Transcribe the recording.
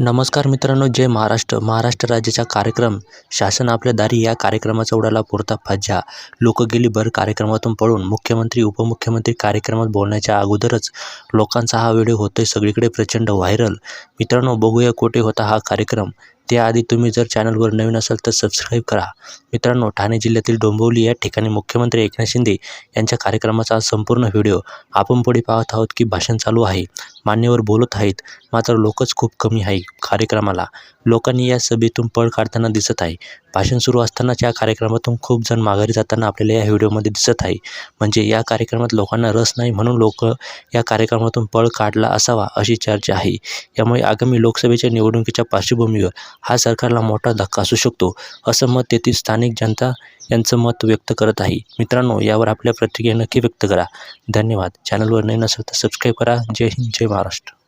नमस्कार मित्रांनो जय महाराष्ट्र. महाराष्ट्र राज्याचा कार्यक्रम शासन आपल्या दारी या कार्यक्रमाचा उडाला पुरता फज्जा. लोक गेली भर कार्यक्रमातून पळून मुख्यमंत्री उपमुख्यमंत्री कार्यक्रमात बोलण्याच्या अगोदरच लोकांचा हा व्हिडिओ होतोय सगळीकडे प्रचंड व्हायरल. मित्रांनो बघूया कुठे होता हा कार्यक्रम. त्याआधी तुम्ही जर चॅनलवर नवीन असाल तर सबस्क्राईब करा. मित्रांनो ठाणे जिल्ह्यातील डोंबिवली या ठिकाणी मुख्यमंत्री एकनाथ शिंदे यांच्या कार्यक्रमाचा संपूर्ण व्हिडिओ आपण पुढे पाहत आहोत की भाषण चालू आहे. मान्यवर बोलत आहेत मात्र लोकच खूप कमी आहे कार्यक्रमाला. लोकांनी या सभेतून पळ काढताना दिसत आहे. भाषण सुरू असतानाच या कार्यक्रमातून खूप जण माघारी जाताना आपल्याला या व्हिडिओमध्ये दिसत आहे. म्हणजे या कार्यक्रमात लोकांना रस नाही म्हणून लोक या कार्यक्रमातून पळ काढला असावा अशी चर्चा आहे. यामुळे आगामी लोकसभेच्या निवडणुकीच्या पार्श्वभूमीवर हा सरकारला मोठा धक्का असू शकतो असं मत तेथील स्थानिक जनता यांचं मत व्यक्त करत आहे. मित्रांनो यावर आपल्या प्रतिक्रिया नक्की व्यक्त करा. धन्यवाद. चॅनलवर नवीन असेल तर सबस्क्राईब करा. जय हिंद जय महाराष्ट्र.